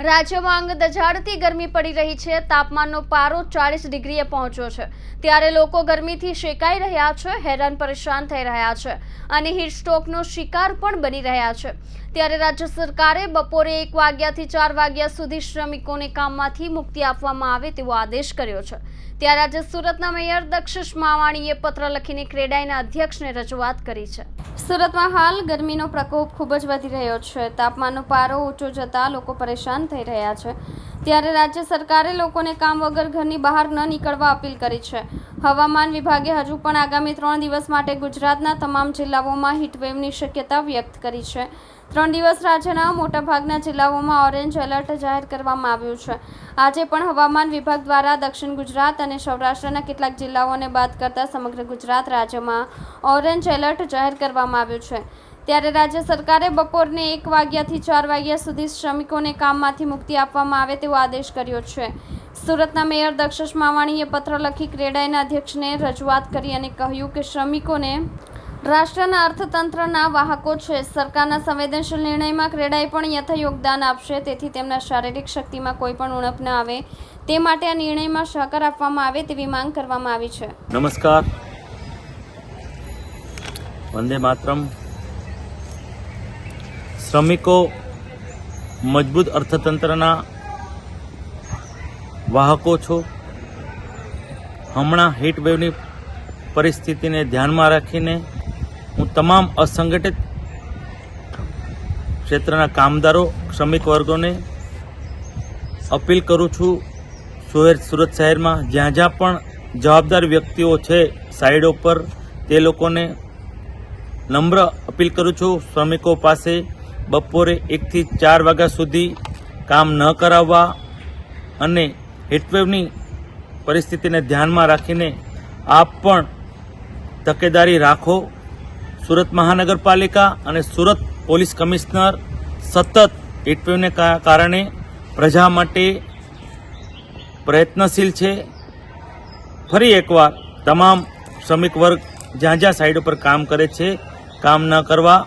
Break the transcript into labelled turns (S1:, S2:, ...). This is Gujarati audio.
S1: રાજ્યમાં અંગ દજાડતી ગરમી પડી રહી છે. તાપમાનનો પારો ચાળીસ ડિગ્રીએ પહોંચ્યો છે. ત્યારે લોકો ગરમીથી શેકાઈ રહ્યા છે, હેરાન પરેશાન થઈ રહ્યા છે અને હીટસ્ટ્રોકનો શિકાર પણ બની રહ્યા છે. ત્યારે રાજ્ય સરકારે બપોરે એક વાગ્યાથી ચાર વાગ્યા સુધી શ્રમિકોને કામમાંથી મુક્તિ આપવામાં આવે તેવો આદેશ કર્યો છે. ત્યારે આજે સુરતના મેયર દક્ષિશ માવાણીએ પત્ર લખીને ક્રેડાઈના અધ્યક્ષને રજૂઆત કરી છે. સુરતમાં હાલ ગરમીનો પ્રકોપ ખૂબ જ વધી રહ્યો છે. તાપમાનનો પારો ઊંચો જતાં લોકો પરેશાન થઈ રહ્યા છે. ત્યારે રાજ્ય સરકારે લોકોને કામ વગર ઘરની બહાર ન નીકળવા અપીલ કરી છે. હવામાન વિભાગે હજુ પણ આગામી ત્રણ દિવસ માટે ગુજરાતના તમામ જિલ્લાઓમાં હીટવેવની શક્યતા વ્યક્ત કરી છે. ત્રણ દિવસ રાજ્યના મોટાભાગના જિલ્લાઓમાં ઓરેન્જ એલર્ટ જાહેર કરવામાં આવ્યું છે. આજે પણ હવામાન વિભાગ દ્વારા દક્ષિણ ગુજરાત અને સૌરાષ્ટ્રના કેટલાક જિલ્લાઓને બાદ કરતા સમગ્ર ગુજરાત રાજ્યમાં ઓરેન્જ એલર્ટ જાહેર કરવામાં આવ્યું છે. ત્યારે રાજ્ય સરકારે બપોરને એક વાગ્યાથી ચાર વાગ્યા સુધી શ્રમિકોને કામમાંથી મુક્તિ આપવામાં આવે તેવો આદેશ કર્યો છે. સુરતના મેયર દક્ષિશ માવાણીએ પત્ર લખી ક્રેડાઈના અધ્યક્ષને રજૂઆત કરી અને કહ્યું કે શ્રમિકોને રાષ્ટ્રના અર્થતંત્રના વાહકો છે. સરકારના સંવેદનશીલ નિર્ણયમાં ક્રેડાઈ પણ યથા યોગદાન આપશે, તેથી તેમના શારીરિક શક્તિમાં કોઈ પણ ઉણપ ન આવે. તે માટે આ નિર્ણયમાં સહકાર આપવામાં આવે તેવી માંગ કરવામાં આવી છે.
S2: નમસ્કાર. વંદે માતરમ. શ્રમિકો મજબૂત અર્થતંત્રના વાહકો છો. હમણાં હીટવેવની પરિસ્થિતિને ધ્યાનમાં રાખીને હું તમામ અસંગઠિત ક્ષેત્રના કામદારો, શ્રમિક વર્ગોને અપીલ કરું છું શહેર સુરત શહેરમાં જ્યાં જ્યાં પણ જવાબદાર વ્યક્તિઓ છે સાઈડો પર, તે લોકોને નમ્ર અપીલ કરું છું. શ્રમિકો પાસે બપોરે એકથી ચાર વાગ્યા સુધી કામ ન કરાવવા અને હીટવેવની પરિસ્થિતિને ધ્યાનમાં રાખીને આપ પણ તકેદારી રાખો. સુરત મહાનગરપાલિકા અને સુરત પોલીસ કમિશનર સતત હીટવેવને કારણે પ્રજા માટે પ્રયત્નશીલ છે. ફરી એકવાર તમામ શ્રમિક વર્ગ જ્યાં જ્યાં સાઈડ ઉપર કામ કરે છે, કામ ન કરવા